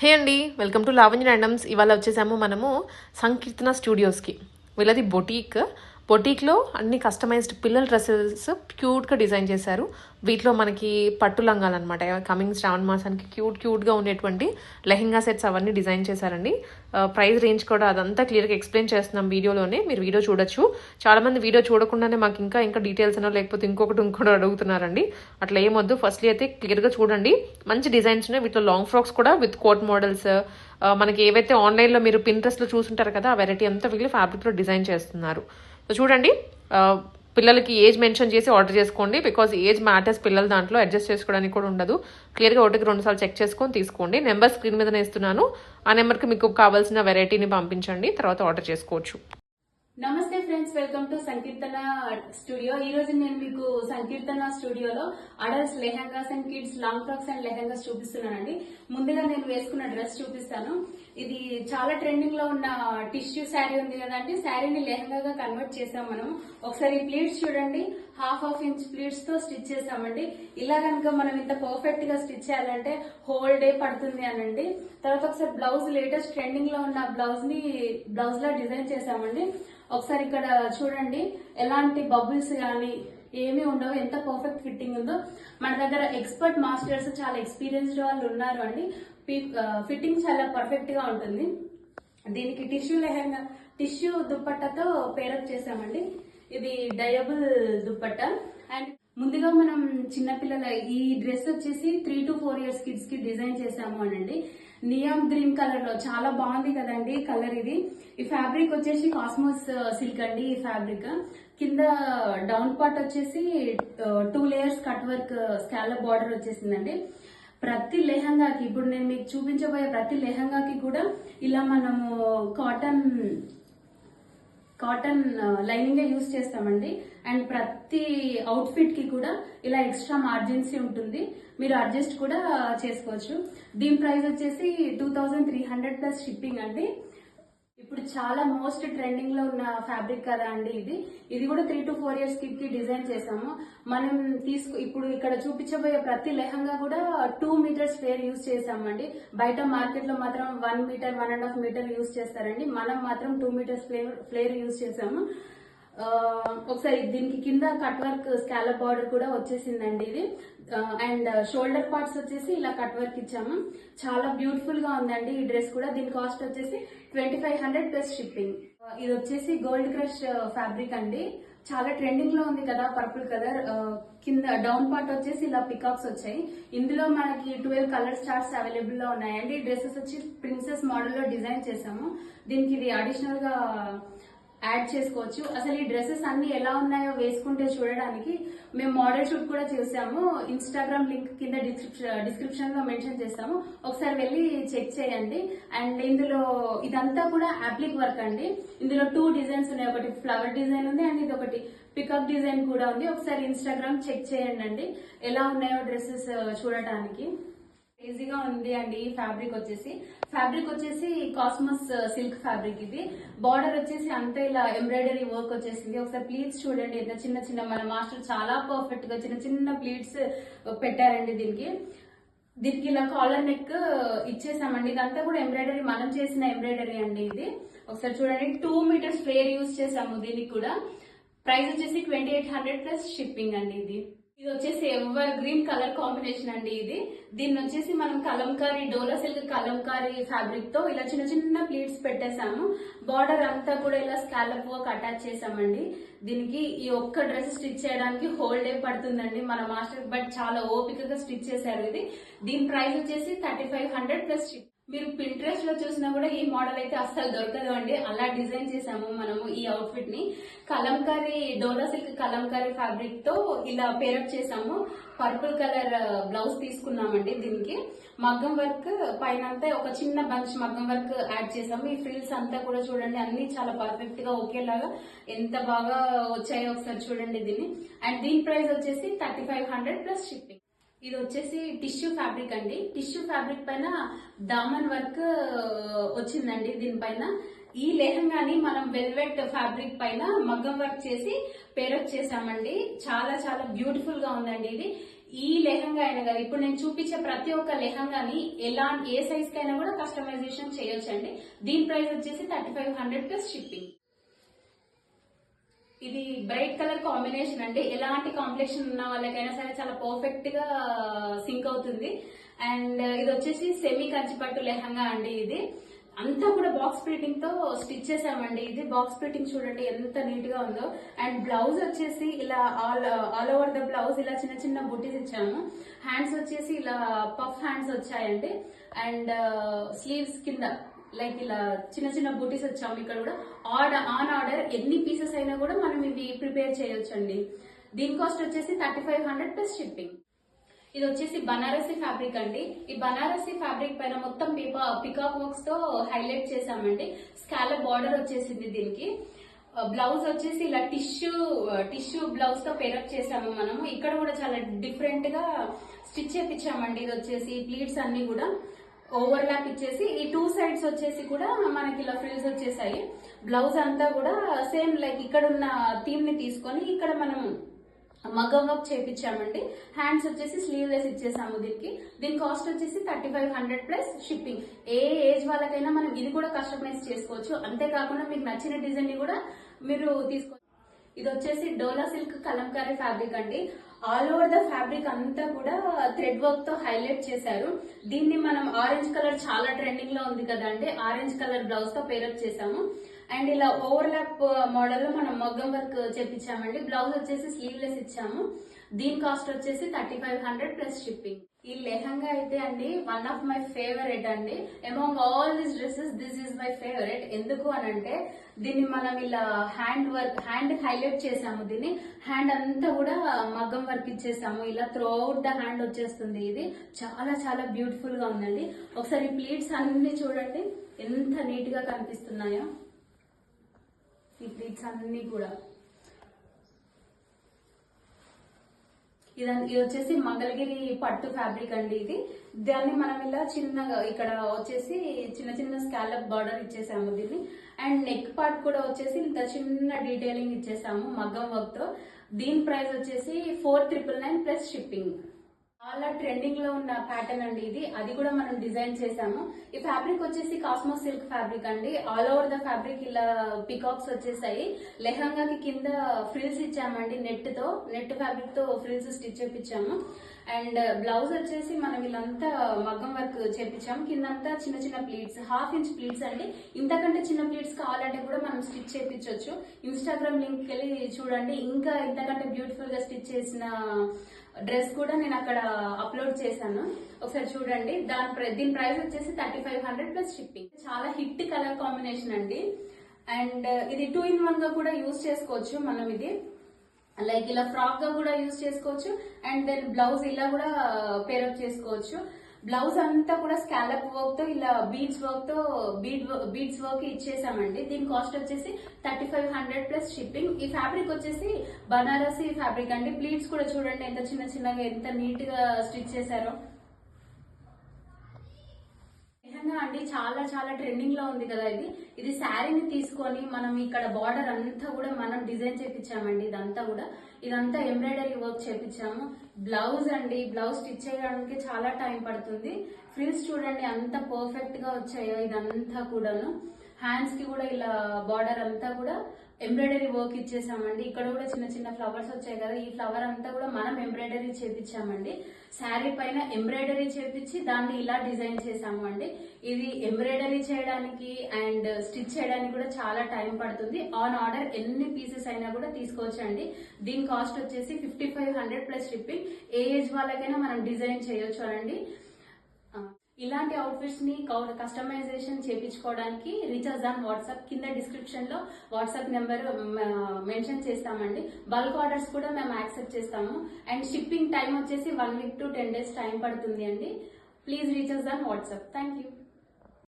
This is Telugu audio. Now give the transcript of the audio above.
హే అండి వెల్కమ్ టు లావణ్య ర్యాండమ్స్. ఇవాళ వచ్చేసాము మనము సంకీర్తన స్టూడియోస్కి. వీళ్ళది బొటీక్. బొటీక్లో అన్ని కస్టమైజ్డ్ పిల్లల డ్రెస్సెస్ క్యూట్గా డిజైన్ చేశారు. వీటిలో మనకి పట్టు లంగాలు అనమాట కమింగ్ శ్రావణ మాసానికి క్యూట్ క్యూట్గా ఉండేటువంటి లెహెంగా సెట్స్ అవన్నీ డిజైన్ చేశారండి. ప్రైస్ రేంజ్ కూడా అదంతా క్లియర్గా ఎక్స్ప్లెయిన్ చేస్తున్నాం వీడియోలోనే. మీరు వీడియో చూడొచ్చు. చాలామంది వీడియో చూడకుండానే మాకు ఇంకా ఇంకా డీటెయిల్స్ అనో లేకపోతే ఇంకొకటి ఇంకోటి అడుగుతున్నారండి. అట్లా ఏమొద్దు ఫస్ట్లీ అయితే క్లియర్గా చూడండి. మంచి డిజైన్స్ ఉన్నాయి. వీటిలో లాంగ్ ఫ్రాక్స్ కూడా విత్ కోట్ మోడల్స్ మనకి ఏవైతే ఆన్లైన్లో మీరు పిన్ డ్రెస్లో చూసుంటారు కదా ఆ వెరైటీ అంతా వీళ్ళు ఫ్యాబ్రిక్లో డిజైన్ చేస్తున్నారు. సో చూడండి పిల్లలకి ఏజ్ మెన్షన్ చేసి ఆర్డర్ చేసుకోండి బికాజ్ ఏజ్ మ్యాటర్స్ పిల్లల దాంట్లో అడ్జస్ట్ చేసుకోవడానికి కూడా ఉండదు. క్లియర్గా ఒకటికి రెండు సార్లు చెక్ చేసుకొని తీసుకోండి. నెంబర్ స్క్రీన్ మీదనే ఇస్తున్నాను. ఆ నెంబర్కి మీకు కావాల్సిన వెరైటీని పంపించండి తర్వాత ఆర్డర్ చేసుకోవచ్చు. నమస్తే friends welcome to Sankeerthana studio. ఈ రోజు నేను మీకు సంకీర్తన స్టూడియోలో adults lehengas and kids long frocks and lehengas చూపిస్తున్నానండి. ముందుగా నేను వేసుకున్న డ్రెస్ చూపిస్తాను. ఇది చాలా ట్రెండింగ్లో ఉన్న టిష్యూ శారీ ఉంది కదండి. శారీని లెహంగాగా కన్వర్ట్ చేసాం మనం ఒకసారి ప్లీట్స్ చూడండి. హాఫ్ హాఫ్ ఇంచ్ ప్లీట్స్తో స్టిచ్ చేసామండి ఇలా కనుక మనం ఇంత పర్ఫెక్ట్గా స్టిచ్ చేయాలంటే హోల్ డే పడుతుంది అనండి. తర్వాత ఒకసారి బ్లౌజ్ లేటెస్ట్ ట్రెండింగ్లో ఉన్న బ్లౌజ్ని బ్లౌజ్ లా డిజైన్ చేసామండి ఒకసారి ఇక్కడ చూడండి ఎలాంటి బబుల్స్ కానీ ఏమీ ఉండవు. ఎంత పర్ఫెక్ట్ ఫిట్టింగ్ ఉందో. మన దగ్గర ఎక్స్పర్ట్ మాస్టర్స్ చాలా ఎక్స్పీరియన్స్డ్ వాళ్ళు ఉన్నారు అండి. ఫిట్టింగ్ చాలా పర్ఫెక్ట్గా ఉంటుంది. దీనికి టిష్యూ లెహంగా టిష్యూ దుప్పట్టతో పేరప్ చేసామండి ఇది డయబుల్ దుప్పట్ట. అండ్ ముందుగా మనం చిన్నపిల్లల ఈ డ్రెస్ వచ్చేసి త్రీ టు ఫోర్ ఇయర్స్ కిడ్స్కి డిజైన్ చేసాము అనండి. నియామ్ గ్రీన్ కలర్లో చాలా బాగుంది కదండి కలర్ ఇది. ఈ ఫ్యాబ్రిక్ వచ్చేసి కాస్మోస్ సిల్క్ uh, అండి ఈ ఫ్యాబ్రిక్ కింద డౌన్ పార్ట్ వచ్చేసి two layers cut work scallop border వచ్చేసిందండి. ప్రతి లెహంగాకి ఇప్పుడు నేను మీకు చూపించబోయే ప్రతి లెహంగాకి కూడా ఇలా మనము కాటన్ కాటన్ లైనింగ్ యూస్ చేస్తామండి. అండ్ ప్రతి అవుట్ఫిట్కి కూడా ఇలా ఎక్స్ట్రా మార్జిన్సీ ఉంటుంది. మీరు అడ్జస్ట్ కూడా చేసుకోవచ్చు. దీని ప్రైస్ వచ్చేసి two thousand three hundred plus shipping అండి. ఇప్పుడు చాలా మోస్ట్ ట్రెండింగ్లో ఉన్న ఫ్యాబ్రిక్ కదా అండి ఇది. ఇది కూడా త్రీ టు ఫోర్ ఇయర్స్ కిడ్కి డిజైన్ చేసాము మనం తీసుకు ఇప్పుడు ఇక్కడ చూపించబోయే ప్రతి లెహంగా కూడా టూ మీటర్స్ ఫ్లేర్ యూజ్ చేసామండి బయట మార్కెట్లో మాత్రం one metre one and half metre use చేస్తారండి. మనం మాత్రం two metres flare flare use చేసాము ఒకసారి దీనికి కింద కట్ వర్క్ స్కాలప్ బార్డర్ కూడా వచ్చేసిందండి ఇది. అండ్ షోల్డర్ పార్ట్స్ వచ్చేసి ఇలా కట్ వర్క్ ఇచ్చాము. చాలా బ్యూటిఫుల్గా ఉందండి ఈ డ్రెస్ కూడా. దీని కాస్ట్ వచ్చేసి twenty five hundred plus shipping. ఇది వచ్చేసి గోల్డ్ క్రష్ ఫ్యాబ్రిక్ అండి. చాలా ట్రెండింగ్లో ఉంది కదా పర్పుల్ కలర్. కింద డౌన్ పార్ట్ వచ్చేసి ఇలా పికాక్స్ వచ్చాయి. ఇందులో మనకి ట్వెల్వ్ కలర్ స్టార్ట్స్ అవైలబుల్లో ఉన్నాయండి. డ్రెస్సెస్ వచ్చి ప్రిన్సెస్ మోడల్లో డిజైన్ చేసాము దీనికి ఇది అడిషనల్గా యాడ్ చేసుకోవచ్చు. అసలు ఈ డ్రెస్సెస్ అన్ని ఎలా ఉన్నాయో వేసుకుంటే చూడడానికి మేము మోడల్ షూట్ కూడా చేసాము. ఇన్స్టాగ్రామ్ లింక్ కింద డిస్క్రిప్షన్లో మెన్షన్ చేస్తాము. ఒకసారి వెళ్ళి చెక్ చేయండి. అండ్ ఇందులో ఇదంతా కూడా అప్లిక్ వర్క్ అండి. ఇందులో టూ డిజైన్స్ ఉన్నాయి. ఒకటి ఫ్లవర్ డిజైన్ ఉంది అండ్ ఇది ఒకటి పికప్ డిజైన్ కూడా ఉంది. ఒకసారి ఇన్స్టాగ్రామ్ చెక్ చేయండి అండి. ఎలా ఉన్నాయో డ్రెస్సెస్ చూడటానికి. ఈజీగా ఉంది అండి ఈ ఫ్యాబ్రిక్ వచ్చేసి. ఫ్యాబ్రిక్ వచ్చేసి కాస్మస్ uh, సిల్క్ ఫ్యాబ్రిక్ ఇది. బార్డర్ వచ్చేసి అంతా ఇలా ఎంబ్రాయిడరీ వర్క్ వచ్చేసింది. ఒకసారి ప్లీట్స్ చూడండి ఎంత చిన్న చిన్న మన మాస్టర్ చాలా పర్ఫెక్ట్గా చిన్న చిన్న ప్లీట్స్ uh, పెట్టారండి దీనికి. దీనికి ఇలా కాలర్ నెక్ uh, ఇచ్చేసామండి. ఇదంతా కూడా ఎంబ్రాయిడరీ మనం చేసిన ఎంబ్రాయిడరీ అండి ఇది. ఒకసారి చూడండి టూ మీటర్స్ ఫ్లేర్ యూజ్ చేసాము దీనికి కూడా. ప్రైస్ వచ్చేసి twenty eight hundred plus shipping అండి ఇది. ఇది వచ్చేసి ఎవర్ గ్రీన్ కలర్ కాంబినేషన్ అండి ఇది. దీన్ని వచ్చేసి మనం కలంకారీ డోలా సిల్క్ కలంకారీ ఫ్యాబ్రిక్తో ఇలా చిన్న చిన్న ప్లీట్స్ పెట్టేసాము బార్డర్ అంతా కూడా ఇలా స్కాలప్ వర్క్ అటాచ్ చేసామండి దీనికి ఈ ఒక్క డ్రెస్ స్టిచ్ చేయడానికి హోల్ డే పడుతుందండి. మన మాస్టర్ బట్ చాలా ఓపికగా స్టిచ్ చేశారు ఇది. దీని ప్రైస్ వచ్చేసి థర్టీ ఫైవ్ హండ్రెడ్ ప్లస్ మీరు పింట్రెస్ట్లో చూసినా కూడా ఈ మోడల్ అయితే అస్సలు దొరకదు అండి. అలా డిజైన్ చేసాము మనము ఈ అవుట్ఫిట్ని. కలంకారీ డోలా సిల్క్ కలంకారీ ఫ్యాబ్రిక్తో ఇలా పేరప్ చేసాము పర్పుల్ కలర్ బ్లౌజ్ తీసుకున్నామండి దీనికి. మగ్గం వర్క్ పైన అంతా ఒక చిన్న బంచ్ మగ్గం వర్క్ యాడ్ చేసాము ఈ ఫ్రిల్స్ అంతా కూడా చూడండి అన్ని చాలా పర్ఫెక్ట్గా ఒకేలాగా ఎంత బాగా వచ్చాయో ఒకసారి చూడండి దీన్ని. అండ్ దీని ప్రైస్ వచ్చేసి thirty five hundred plus shipping ఇది వచ్చేసి టిష్యూ ఫ్యాబ్రిక్ అండి. టిష్యూ ఫ్యాబ్రిక్ పైన దామన్ వర్క్ వచ్చిందండి దీనిపైన. ఈ లెహంగాని మనం వెల్వెట్ ఫ్యాబ్రిక్ పైన మగ్గం వర్క్ చేసి పేరొచ్చేసామండి చాలా చాలా బ్యూటిఫుల్గా ఉందండి ఇది. ఈ లెహంగా అయినా కదా ఇప్పుడు నేను చూపించే ప్రతి ఒక్క లెహంగాని ఎలా ఏ సైజ్ కైనా కూడా కస్టమైజేషన్ చేయొచ్చండి. దీని ప్రైస్ వచ్చేసి thirty five hundred plus shipping. ఇది బ్రైట్ కలర్ కాంబినేషన్ అండి. ఎలాంటి కాంప్లెక్షన్ ఉన్న వాళ్ళకైనా సరే చాలా పర్ఫెక్ట్గా uh, సింక్ అవుతుంది. అండ్ uh, ఇది వచ్చేసి సెమీ కంచిపట్టు లెహంగా అండి ఇది. అంతా కూడా బాక్స్ ప్రింటింగ్తో స్టిచ్ చేసామండి ఇది బాక్స్ ప్రింటింగ్ చూడండి ఎంత నీట్గా ఉందో. అండ్ బ్లౌజ్ వచ్చేసి ఇలా all all over the blouse ఇలా చిన్న చిన్న బుట్టీస్ ఇచ్చాము. హ్యాండ్స్ వచ్చేసి ఇలా పఫ్ హ్యాండ్స్ వచ్చాయండి. అండ్ స్లీవ్స్ uh, కింద లైక్ ఇలా చిన్న చిన్న బూటీస్ వచ్చాము ఇక్కడ కూడా. ఆర్డర్ ఆన్ ఆర్డర్ ఎన్ని పీసెస్ అయినా కూడా మనం ఇవి ప్రిపేర్ చేయొచ్చండి. దీని కాస్ట్ వచ్చేసి thirty five hundred plus shipping ఇది వచ్చేసి బనారసి ఫ్యాబ్రిక్ అండి. ఈ బనారసి ఫ్యాబ్రిక్ పైన మొత్తం పికాక్ వర్క్స్తో హైలైట్ చేసామండి స్కాలప్ బార్డర్ వచ్చేసింది దీనికి. బ్లౌజ్ వచ్చేసి ఇలా టిష్యూ టిష్యూ బ్లౌజ్తో పేరప్ చేసాము మనము. ఇక్కడ కూడా చాలా డిఫరెంట్గా స్టిచ్ చేపించామండి ఇది వచ్చేసి ప్లీట్స్ అన్ని కూడా. ఓవర్ ల్యాప్ ఇచ్చేసి ఈ టూ సైడ్స్ వచ్చేసి కూడా మనకి ఇలా ఫ్రిల్స్ వచ్చేసాయి. బ్లౌజ్ అంతా కూడా సేమ్ లైక్ ఇక్కడ ఉన్న థీమ్ని తీసుకొని ఇక్కడ మనం మగ్గం వర్క్ చేపించామండి హ్యాండ్స్ వచ్చేసి స్లీవ్లెస్ ఇచ్చేసాము దీనికి. దీని కాస్ట్ వచ్చేసి thirty five hundred plus shipping ఏ ఏజ్ వాళ్ళకైనా మనం ఇది కూడా కస్టమైజ్ చేసుకోవచ్చు. అంతేకాకుండా మీకు నచ్చిన డిజైన్ని కూడా మీరు తీసుకో ఇది వచ్చేసి డోలా సిల్క్ కలంకారీ ఫ్యాబ్రిక్ అండి. ఆల్ ఓవర్ ద ఫ్యాబ్రిక్ అంతా కూడా థ్రెడ్ వర్క్తో హైలైట్ చేశారు. దీన్ని మనం ఆరెంజ్ కలర్ చాలా ట్రెండింగ్లో ఉంది కదండి. ఆరెంజ్ కలర్ బ్లౌజ్తో పేరప్ చేసాము అండ్ ఇలా ఓవర్ ల్యాప్ మోడల్లో మనం మగ్గం వర్క్ చేపించామండి. బ్లౌజ్ వచ్చేసి స్లీవ్లెస్ ఇచ్చాము. దీని కాస్ట్ వచ్చేసి thirty five hundred plus shipping ఈ లెహంగా అయితే అండి వన్ ఆఫ్ మై ఫేవరెట్ అండి. Among all this dresses this is my favourite ఎందుకు అని అంటే దీన్ని మనం ఇలా హ్యాండ్ వర్క్ హ్యాండ్ హైలైట్ చేసాము దీన్ని. హ్యాండ్ అంతా కూడా మగ్గం వర్క్ ఇచ్చేసాము. ఇలా త్రో అవుట్ ద హ్యాండ్ వచ్చేస్తుంది ఇది. చాలా చాలా బ్యూటిఫుల్గా ఉందండి. ఒకసారి ప్లీట్స్ అన్ని చూడండి. ఎంత నీట్గా కనిపిస్తున్నాయో. ఈ ప్లీట్స్ అన్ని కూడా. ఇదంతా ఇది వచ్చేసి మంగళగిరి పట్టు ఫ్యాబ్రిక్ అండి ఇది. దాన్ని మనం ఇలా చిన్నగా ఇక్కడ వచ్చేసి చిన్న చిన్న స్కాలప్ బార్డర్ ఇచ్చేసాము దీన్ని. అండ్ నెక్ పార్ట్ కూడా వచ్చేసి ఇంత చిన్న డీటెయిలింగ్ ఇచ్చేసాము మగ్గం వర్క్తో. దీని ప్రైస్ వచ్చేసి four triple nine plus shipping. చాలా ట్రెండింగ్లో ఉన్న ప్యాటర్న్ అండి ఇది. అది కూడా మనం డిజైన్ చేసాము ఈ ఫ్యాబ్రిక్ వచ్చేసి కాస్మో సిల్క్ ఫ్యాబ్రిక్ అండి. ఆల్ ఓవర్ ద ఫ్యాబ్రిక్ ఇలా పికాక్స్ వచ్చేసాయి. లెహంగాకి కింద ఫ్రిల్స్ ఇచ్చామండి నెట్తో. నెట్ ఫ్యాబ్రిక్తో ఫ్రిల్స్ స్టిచ్ చేపించాము. అండ్ బ్లౌజ్ వచ్చేసి మనం వీళ్ళంతా మగ్గం వర్క్ చేపించాము. కిందంతా చిన్న చిన్న ప్లీట్స్ హాఫ్ ఇంచ్ ప్లీట్స్ అండి. ఇంతకంటే చిన్న ప్లీట్స్ కావాలంటే కూడా మనం స్టిచ్ చేపించవచ్చు ఇన్స్టాగ్రామ్ లింక్ వెళ్ళి చూడండి. ఇంకా ఇంతకంటే బ్యూటిఫుల్గా స్టిచ్ చేసిన డ్రెస్ కూడా నేను అక్కడ అప్లోడ్ చేశాను. ఒకసారి చూడండి. దాని ప్ర- దీని ప్రైస్ వచ్చేసి thirty five hundred plus shipping. చాలా హిట్ కలర్ కాంబినేషన్ అండి. అండ్ uh, ఇది టూ ఇన్ వన్గా కూడా యూజ్ చేసుకోవచ్చు మనం ఇది. లైక్ ఇలా ఫ్రాక్గా కూడా యూజ్ చేసుకోవచ్చు. అండ్ దెన్ బ్లౌజ్ ఇలా కూడా uh, పేరప్ చేసుకోవచ్చు. బ్లౌజ్ అంతా కూడా స్కాలప్ వర్క్తో ఇలా బీడ్స్ వర్క్తో బీడ్ బీడ్స్ వర్క్ ఇచ్చేసామండి. దీని కాస్ట్ వచ్చేసి thirty five hundred plus shipping. ఈ ఫ్యాబ్రిక్ వచ్చేసి బనారసి ఫ్యాబ్రిక్ అండి. ప్లీట్స్ కూడా చూడండి ఎంత చిన్న చిన్నగా ఎంత నీట్గా స్టిచ్ చేశారో. లెహంగా అండి చాలా చాలా ట్రెండింగ్లో ఉంది కదా ఇది. ఇది శారీని తీసుకొని మనం ఇక్కడ బార్డర్ అంతా కూడా మనం డిజైన్ చేపించామండి ఇదంతా కూడా. ఇదంతా ఎంబ్రాయిడరీ వర్క్ చేపించాము బ్లౌజ్ అండి బ్లౌజ్ స్టిచ్ చేయడానికి చాలా టైం పడుతుంది. ఫ్రిల్స్ చూడండి అంత పర్ఫెక్ట్గా వచ్చాయో ఇదంతా కూడాను. హ్యాండ్స్కి కూడా ఇలా బార్డర్ అంతా కూడా ఎంబ్రాయిడరీ వర్క్ ఇచ్చేసామండి. ఇక్కడ కూడా చిన్న చిన్న ఫ్లవర్స్ వచ్చాయి కదా ఈ ఫ్లవర్ అంతా కూడా మనం ఎంబ్రాయిడరీ చేపించామండి. శారీ పైన ఎంబ్రాయిడరీ చేపించి దాన్ని ఇలా డిజైన్ చేసాము అండి ఇది ఎంబ్రాయిడరీ చేయడానికి అండ్ స్టిచ్ చేయడానికి కూడా చాలా టైం పడుతుంది. ఆన్ ఆర్డర్ ఎన్ని పీసెస్ అయినా కూడా తీసుకోవచ్చండి. దీని కాస్ట్ వచ్చేసి fifty five hundred plus shipping ఏ ఏజ్ వాళ్ళకైనా మనం డిజైన్ చేయొచ్చు అండి ఇలాంటి అవుట్ఫిట్స్ని కస్టమైజేషన్ చేయించుకోవడానికి రీచార్జ్ ఆన్ వాట్సాప్ కింద డిస్క్రిప్షన్లో వాట్సాప్ నెంబర్ మెన్షన్ చేస్తామండి. బల్క్ ఆర్డర్స్ కూడా మేము యాక్సెప్ట్ చేస్తాము. అండ్ షిప్పింగ్ టైం వచ్చేసి one week to ten days time పడుతుంది అండి. Please recharge on WhatsApp thank you